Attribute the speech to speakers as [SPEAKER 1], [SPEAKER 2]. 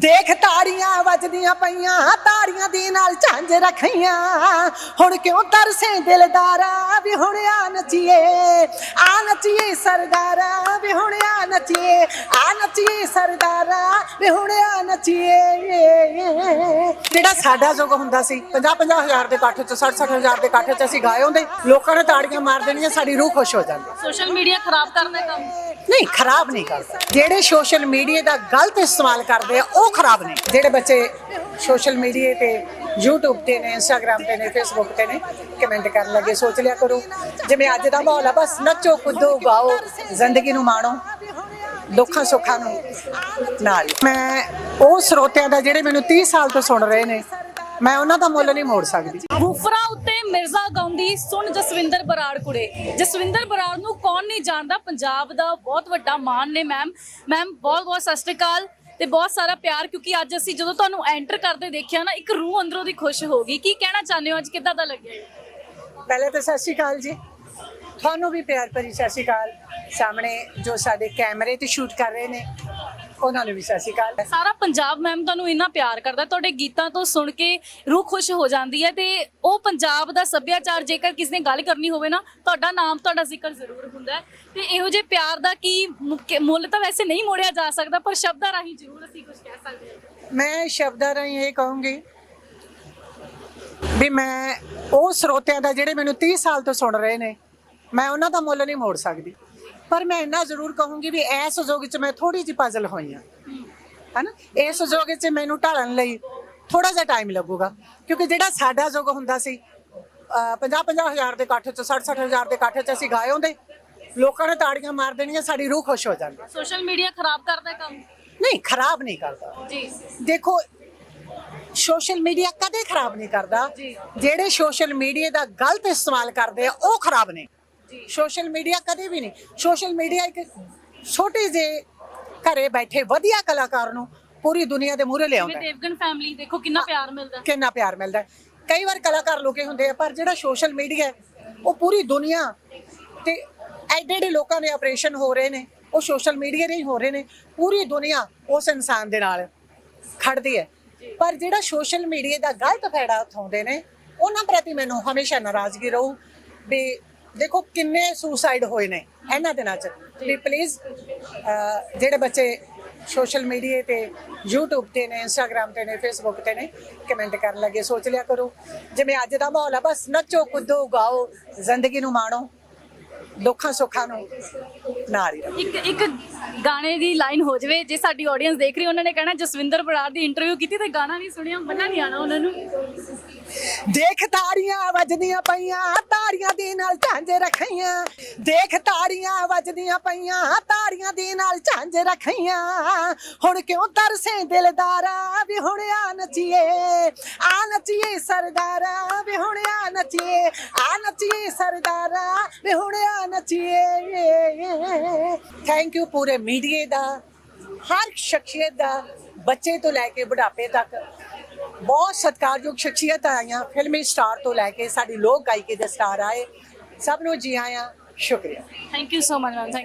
[SPEAKER 1] ਦੇਖ ਤਾੜੀਆਂ ਵੱਜਦੀਆਂ ਪਈਆਂ, ਤਾੜੀਆਂ ਦੇ ਨਾਲ ਝਾਂਜ ਰਖਈਆਂ ਹੁਣ ਕਿਉਂ ਤਰਸੇ ਦਿਲਦਾਰਾ? ਵੀ ਹੁਣ ਆ ਨਚੀਏ ਆ ਨਚੀਏ ਸਰਦਾਰਾ। ਵੀ ਹੁਣ ਆ ਨਚੀਏ ਆ ਨਚੀਏ ਸਰਦਾਰਾ। ਵੀ ਹੁਣ ਆ ਨਚੀਏ। ਜਿਹੜਾ ਸਾਡਾ ਯੁੱਗ ਹੁੰਦਾ ਸੀ 50 50 ਹਜ਼ਾਰ ਦੇ ਇਕੱਠ ਚ 60 60 ਹਜ਼ਾਰ ਦੇ ਇਕੱਠ ਚ ਅਸੀਂ ਗਾਏ ਹੁੰਦੇ, ਲੋਕਾਂ ਨੇ ਤਾੜੀਆਂ ਮਾਰ ਦੇਣੀਆਂ, ਸਾਡੀ ਰੂਹ ਖੁਸ਼ ਹੋ ਜਾਂਦੀ।
[SPEAKER 2] ਸੋਸ਼ਲ ਮੀਡੀਆ ਖਰਾਬ ਕਰਦਾ ਕੰਮ।
[SPEAKER 1] ਨਹੀਂ, ਖਰਾਬ ਨਹੀਂ ਕਰਦਾ। ਜਿਹੜੇ ਸੋਸ਼ਲ ਮੀਡੀਆ ਦਾ ਗਲਤ ਇਸਤੇਮਾਲ ਕਰਦੇ ਆ, ਉਹ ਖਰਾਬ ਨੇ। ਜਿਹੜੇ ਬੱਚੇ ਸੋਸ਼ਲ ਮੀਡੀਆ ਤੇ, YouTube ਤੇ ਨੇ, Instagram ਤੇ ਨੇ, Facebook ਤੇ ਨੇ, ਕਮੈਂਟ ਕਰਨ ਲੱਗੇ, ਸੋਚ ਲਿਆ ਕਰੋ। ਜਿਵੇਂ ਅੱਜ ਦਾ ਮਾਹੌਲ ਆ, ਬਸ ਨੱਚੋ, ਕੁੱਦੋ, ਗਾਓ, ਜ਼ਿੰਦਗੀ ਨੂੰ ਮਾਣੋ, ਦੁੱਖਾਂ ਸੁੱਖਾਂ ਨੂੰ ਨਾਲ। ਮੈਂ ਉਹ ਸਰੋਤਿਆਂ ਦਾ, ਜਿਹੜੇ ਮੈਨੂੰ 30 ਸਾਲ ਤੋਂ ਸੁਣ ਰਹੇ ਨੇ ਮੈਂ ਉਹਨਾਂ ਦਾ ਮੁੱਲ ਨਹੀਂ ਮੋੜ ਸਕਦੀ।
[SPEAKER 2] ਵੂਫਰਾਂ ਉੱਤੇ ਮਿਰਜ਼ਾ ਗਾਉਂਦੀ ਸੁਣ ਜਸਵਿੰਦਰ ਬਰਾੜ ਕੁੜੇ। ਜਸਵਿੰਦਰ ਬਰਾੜ ਨੂੰ ਕੌਣ ਨਹੀਂ ਜਾਣਦਾ? ਪੰਜਾਬ ਦਾ ਬਹੁਤ ਵੱਡਾ ਮਾਣ ਨੇ ਮੈਮ ਮੈਮ ਬਹੁਤ ਬਹੁਤ ਸਤਿ ਸ਼੍ਰੀ ਅਕਾਲ ਤੇ ਬਹੁਤ ਸਾਰਾ ਪਿਆਰ ਕਿਉਂਕਿ ਅੱਜ ਅਸੀਂ ਜਦੋਂ ਤੁਹਾਨੂੰ ਐਂਟਰ ਕਰਦੇ ਦੇਖਿਆ ਨਾ ਇੱਕ ਰੂਹ ਅੰਦਰੋਂ ਦੀ ਖੁਸ਼ ਹੋ ਗਈ। ਕੀ ਕਹਿਣਾ ਚਾਹੁੰਦੇ ਹੋ ਅੱਜ? ਕਿੱਦਾਂ ਦਾ ਲੱਗਿਆ?
[SPEAKER 1] ਪਹਿਲੇ ਤਾਂ ਸਤਿ ਸ਼੍ਰੀ ਅਕਾਲ ਜੀ। ਤੁਹਾਨੂੰ ਵੀ ਪਿਆਰ ਭਰੀ ਸਤਿ ਸ਼੍ਰੀ ਅਕਾਲ। ਸਾਹਮਣੇ ਜੋ ਸਾਡੇ ਕੈਮਰੇ ਤੇ ਸ਼ੂਟ ਕਰ ਰਹੇ ਨੇ ਉਹਨਾਂ ਨੂੰ ਵੀ ਸਤਿ ਸ਼੍ਰੀ ਅਕਾਲ।
[SPEAKER 2] ਸਾਰਾ ਪੰਜਾਬ ਮੈਮ ਤੁਹਾਨੂੰ ਇੰਨਾ ਪਿਆਰ ਕਰਦਾ ਤੁਹਾਡੇ ਗੀਤਾਂ ਤੋਂ ਸੁਣ ਕੇ ਰੂਹ ਖੁਸ਼ ਹੋ ਜਾਂਦੀ ਹੈ ਤੇ ਉਹ ਪੰਜਾਬ ਦਾ ਸੱਭਿਆਚਾਰ ਜੇਕਰ ਕਿਸੇ ਨੇ ਗੱਲ ਕਰਨੀ ਹੋਵੇ ਨਾ ਤੁਹਾਡਾ ਨਾਮ ਤੁਹਾਡਾ ਜ਼ਿਕਰ ਜ਼ਰੂਰ ਹੁੰਦਾ ਹੈ। ਤੇ ਇਹੋ ਜਿਹੇ ਪਿਆਰ ਦਾ ਕੀ ਮੁੱਕ- ਮੁੱਲ ਤਾਂ ਵੈਸੇ ਨਹੀਂ ਮੋੜਿਆ ਜਾ ਸਕਦਾ ਪਰ ਸ਼ਬਦਾਂ ਰਾਹੀਂ ਜ਼ਰੂਰ ਅਸੀਂ ਕੁਝ ਕਹਿ ਸਕਦੇ ਹਾਂ।
[SPEAKER 1] ਮੈਂ ਸ਼ਬਦਾਂ ਰਾਹੀਂ ਇਹ ਕਹੂੰਗੀ ਵੀ ਮੈਂ ਉਹ ਸਰੋਤਿਆਂ ਦਾ ਜਿਹੜੇ ਮੈਨੂੰ 30 ਸਾਲ ਤੋਂ ਸੁਣ ਰਹੇ ਨੇ ਮੈਂ ਉਹਨਾਂ ਦਾ ਮੁੱਲ ਨਹੀਂ ਮੋੜ ਸਕਦੀ। ਪਰ ਮੈਂ ਇੰਨਾ ਜ਼ਰੂਰ ਕਹੂੰਗੀ ਵੀ ਇਸ ਯੁੱਗ 'ਚ ਮੈਂ ਥੋੜੀ ਜਿਹੀ ਪਜ਼ਲ ਹੋਈ ਹਾਂ। ਹਨਾ? ਇਸ ਯੁੱਗ 'ਚ ਮੈਨੂੰ ਢਾਲਣ ਲਈ ਥੋੜਾ ਜਿਹਾ ਟਾਈਮ ਲੱਗੂਗਾ। ਕਿਉਂਕਿ ਜਿਹੜਾ ਸਾਡਾ ਯੁੱਗ ਹੁੰਦਾ ਸੀ 50 50 ਹਜ਼ਾਰ ਦੇ ਇਕੱਠ 'ਚ 60 60 ਹਜ਼ਾਰ ਦੇ ਇਕੱਠ 'ਚ ਅਸੀਂ ਗਾਏ ਹੁੰਦੇ। ਲੋਕਾਂ ਨੇ ਤਾੜੀਆਂ ਮਾਰ ਦੇਣੀਆਂ ਸਾਡੀ ਰੂਹ ਖੁਸ਼ ਹੋ ਜਾਂਦੀ।
[SPEAKER 2] ਸੋਸ਼ਲ ਮੀਡੀਆ ਖਰਾਬ ਕਰਦਾ ਕੰਮ?
[SPEAKER 1] ਨਹੀਂ ਖਰਾਬ ਨਹੀਂ ਕਰਦਾ।
[SPEAKER 2] ਜੀ।
[SPEAKER 1] ਦੇਖੋ ਸੋਸ਼ਲ ਮੀਡੀਆ ਕਦੇ ਖਰਾਬ ਨਹੀਂ ਕਰਦਾ। ਜਿਹੜੇ ਸੋਸ਼ਲ ਮੀਡੀਆ ਦਾ ਗਲਤ ਇਸਤੇਮਾਲ ਕਰਦੇ ਆ ਉਹ ਖਰਾਬ ਨੇ। ਸੋਸ਼ਲ ਮੀਡੀਆ ਕਦੇ ਵੀ ਨਹੀਂ ਸੋਸ਼ਲ ਮੀਡੀਆ ਇੱਕ ਛੋਟੇ ਜਿਹੇ ਘਰੇ ਬੈਠੇ ਵਧੀਆ ਕਲਾਕਾਰ ਨੂੰ ਪੂਰੀ ਦੁਨੀਆ ਦੇ ਮੂਹਰੇ ਲਿਆਉਂਦਾ ਹੈ।
[SPEAKER 2] ਦੇਵਗਨ ਫੈਮਿਲੀ ਦੇਖੋ ਕਿੰਨਾ ਪਿਆਰ ਮਿਲਦਾ ਹੈ।
[SPEAKER 1] ਕਿੰਨਾ ਪਿਆਰ ਮਿਲਦਾ ਹੈ। ਕਈ ਵਾਰ ਕਲਾਕਾਰ ਲੋਕੇ ਹੁੰਦੇ ਆ ਪਰ ਜਿਹੜਾ ਸੋਸ਼ਲ ਮੀਡੀਆ ਹੈ, ਉਹ ਪੂਰੀ ਦੁਨੀਆ ਤੇ ਐਡੇ ਐਡੇ ਲੋਕਾਂ ਦੇ ਆਪਰੇਸ਼ਨ ਹੋ ਰਹੇ ਨੇ ਉਹ ਸੋਸ਼ਲ ਮੀਡੀਆ ਰਾਹੀਂ ਹੋ ਰਹੇ ਨੇ ਪੂਰੀ ਦੁਨੀਆ ਉਸ ਇਨਸਾਨ ਦੇ ਨਾਲ ਖੜਦੀ ਹੈ ਪਰ ਜਿਹੜਾ ਸੋਸ਼ਲ ਮੀਡੀਆ ਦਾ ਗਲਤ ਫਾਇਦਾ ਉਠਾਉਂਦੇ ਨੇ ਉਹਨਾਂ ਪ੍ਰਤੀ ਮੈਨੂੰ ਹਮੇਸ਼ਾ ਨਾਰਾਜ਼ਗੀ ਰਹੂ ਵੀ ਦੇਖੋ ਕਿੰਨੇ ਸੁਸਾਈਡ ਹੋਏ ਨੇ ਇਹਨਾਂ ਦਿਨਾਂ 'ਚ। ਵੀ ਪਲੀਜ਼ ਜਿਹੜੇ ਬੱਚੇ ਸੋਸ਼ਲ ਮੀਡੀਆ ਤੇ YouTube ਤੇ ਨੇ Instagram ਤੇ ਨੇ Facebook ਤੇ ਨੇ ਕਮੈਂਟ ਕਰਨ ਲੱਗੇ ਸੋਚ ਲਿਆ ਕਰੋ। ਜਿਵੇਂ ਅੱਜ ਦਾ ਮਾਹੌਲ ਆ ਬਸ ਨੱਚੋ ਕੁੱਦੋ ਗਾਓ ਜ਼ਿੰਦਗੀ ਨੂੰ ਮਾਣੋ। ਦੁੱਖਾਂ ਸੁੱਖਾਂ ਨੂੰ ਨਾਲ ਹੀ ਰਹੋ
[SPEAKER 2] ਇੱਕ ਇੱਕ ਗਾਣੇ ਦੀ ਲਾਈਨ ਹੋ ਜਵੇ ਜੇ ਸਾਡੀ ਆਡੀਅנס ਦੇਖ ਰਹੀ ਉਹਨਾਂ ਨੇ ਕਹਿਣਾ ਜਸਵਿੰਦਰ ਬਰਾੜ ਦੀ ਇੰਟਰਵਿਊ ਕੀਤੀ ਤੇ ਗਾਣਾ ਨਹੀਂ ਸੁਣਿਆ ਬੰਨਾ ਨਹੀਂ ਆਣਾ ਉਹਨਾਂ ਨੂੰ।
[SPEAKER 1] ਦੇਖ ਤਾੜੀਆਂ ਵੱਜਦੀਆਂ ਪਈਆਂ ਤਾੜੀਆਂ ਦੇ ਨਾਲ ਝਾਂਜ ਰਖਈਆਂ ਦੇਖ ਤਾੜੀਆਂ ਵੱਜਦੀਆਂ ਪਈਆਂ ਤਾੜੀਆਂ ਦੇ ਨਾਲ ਝਾਂਜ ਰਖਈਆਂ ਹੁਣ ਕਿਉਂ ਤਰਸੇ ਦਿਲਦਾਰਾ ਵੀ ਹੁਣ ਆ ਨਚੀਏ ਆ ਨਚੀਏ ਸਰਦਾਰਾ ਵੀ ਹੁਣ ਨਚੀਏ, ਆ ਨਚੀਏ ਸਰਦਾਰਾ, ਵੀ ਹੁਣ ਆ ਨਚੀਏ। ਥੈਂਕ ਯੂ ਪੂਰੇ ਮੀਡੀਆ ਦਾ, ਹਰ ਸ਼ਖਸੀਅਤ ਦਾ, ਬੱਚੇ ਤੋਂ ਲੈ ਕੇ ਬੁਢਾਪੇ ਤੱਕ। ਬਹੁਤ ਸਤਿਕਾਰਯੋਗ ਸ਼ਖਸੀਅਤ ਆਈਆਂ, ਫਿਲਮੀ ਸਟਾਰ ਤੋਂ ਲੈ ਕੇ ਸਾਡੀ ਲੋਕ ਗਾਇਕੀ ਦੇ ਸਟਾਰ ਆਏ। ਸਭ ਨੂੰ ਜੀ ਆਇਆਂ, ਸ਼ੁਕਰੀਆ।
[SPEAKER 2] Thank you so much ma'am thank